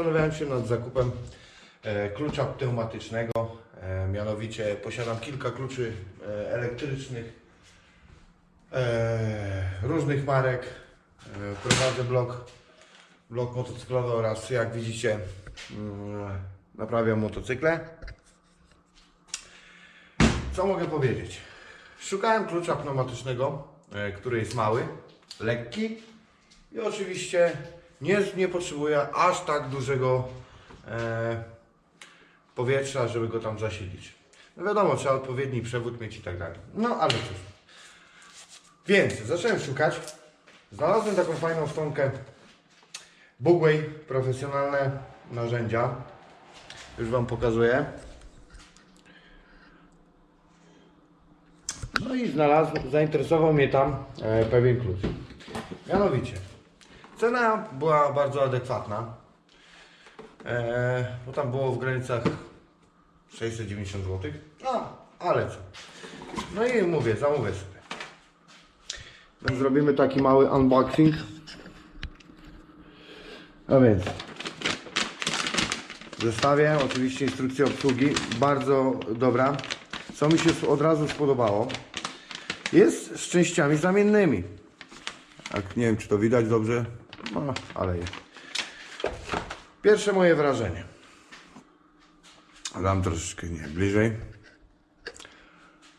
zastanawiałem się nad zakupem e, klucza pneumatycznego. E, mianowicie posiadam kilka kluczy e, elektrycznych różnych marek. Prowadzę blok, blok motocyklowy oraz jak widzicie mm, naprawiam motocykle. Co mogę powiedzieć? Szukałem klucza pneumatycznego, który jest mały, lekki i oczywiście nie, nie potrzebuje aż tak dużego e, powietrza, żeby go tam zasilić. No wiadomo, trzeba odpowiedni przewód mieć i tak dalej. No ale cóż. Więc zacząłem szukać. Znalazłem taką fajną stronkę Bugway, profesjonalne narzędzia. Już Wam pokazuję. No i znalazł, zainteresował mnie tam e, pewien klucz. Mianowicie, cena była bardzo adekwatna, e, bo tam było w granicach 690 zł. No, ale co. No i mówię, zamówię sobie. Więc zrobimy taki mały unboxing. A więc w zestawie oczywiście instrukcja obsługi, bardzo dobra. Co mi się od razu spodobało, jest z częściami zamiennymi. Tak, nie wiem czy to widać dobrze, no, ale jest. Pierwsze moje wrażenie. Dam troszeczkę nie bliżej.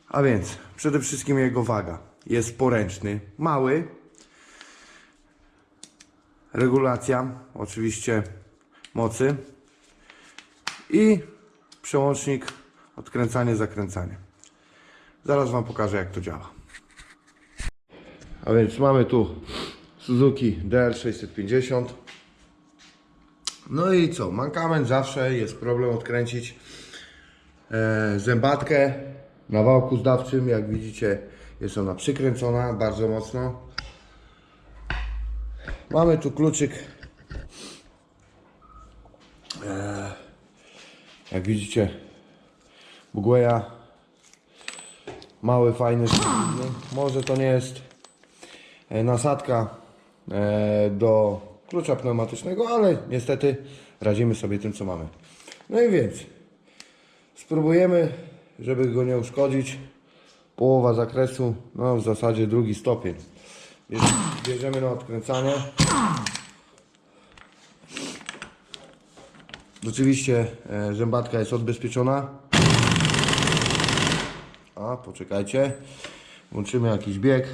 A więc przede wszystkim jego waga. Jest poręczny, mały. Regulacja oczywiście mocy i przełącznik odkręcanie, zakręcanie. Zaraz Wam pokażę jak to działa. A więc mamy tu Suzuki DR650. No i co? Mankament zawsze jest problem odkręcić e, zębatkę na wałku zdawczym. Jak widzicie, jest ona przykręcona bardzo mocno. Mamy tu kluczyk. E, jak widzicie, Bugwaya. Mały, fajny, solidny. Może to nie jest e, nasadka do klucza pneumatycznego, ale niestety radzimy sobie tym, co mamy. No i więc spróbujemy, żeby go nie uszkodzić. Połowa zakresu, no w zasadzie drugi stopień. Bierz- Bierzemy na odkręcanie. Oczywiście e, zębatka jest odbezpieczona. A, poczekajcie. Włączymy jakiś bieg.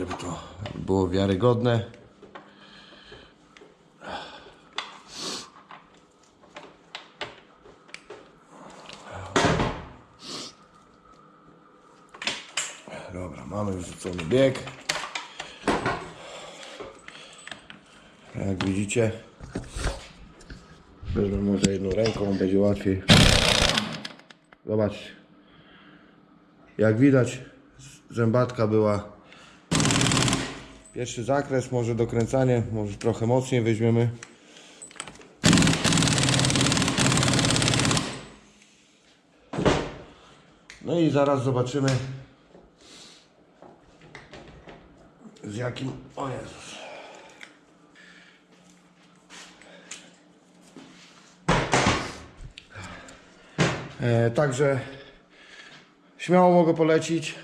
Żeby to było wiarygodne. Dobra, mamy już bieg. Jak widzicie, wezmę może jedną ręką, będzie łatwiej. Zobaczcie. Jak widać, zębatka była pierwszy zakres, może dokręcanie, może trochę mocniej weźmiemy. No i zaraz zobaczymy z jakim... O Jezus. E, także śmiało mogę polecić.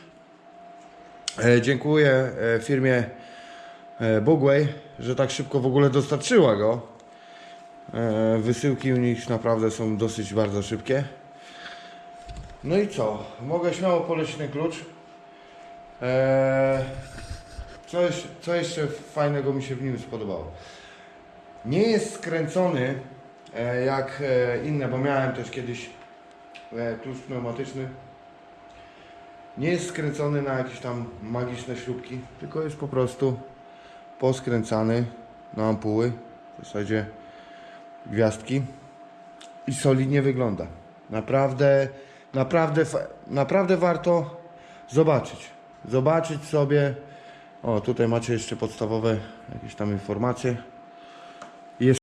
E, dziękuję e, firmie e, Bugway, że tak szybko w ogóle dostarczyła go. Wysyłki u nich naprawdę są dosyć bardzo szybkie. No i co? Mogę śmiało polecić ten klucz. Co, jeszcze, co jeszcze fajnego mi się w nim spodobało? Nie jest skręcony jak inne, bo miałem też kiedyś klucz pneumatyczny. Nie jest skręcony na jakieś tam magiczne śrubki, tylko jest po prostu poskręcany na ampuły, w zasadzie gwiazdki i solidnie wygląda. Naprawdę, naprawdę, naprawdę warto zobaczyć. Zobaczyć sobie. O, tutaj macie jeszcze podstawowe jakieś tam informacje.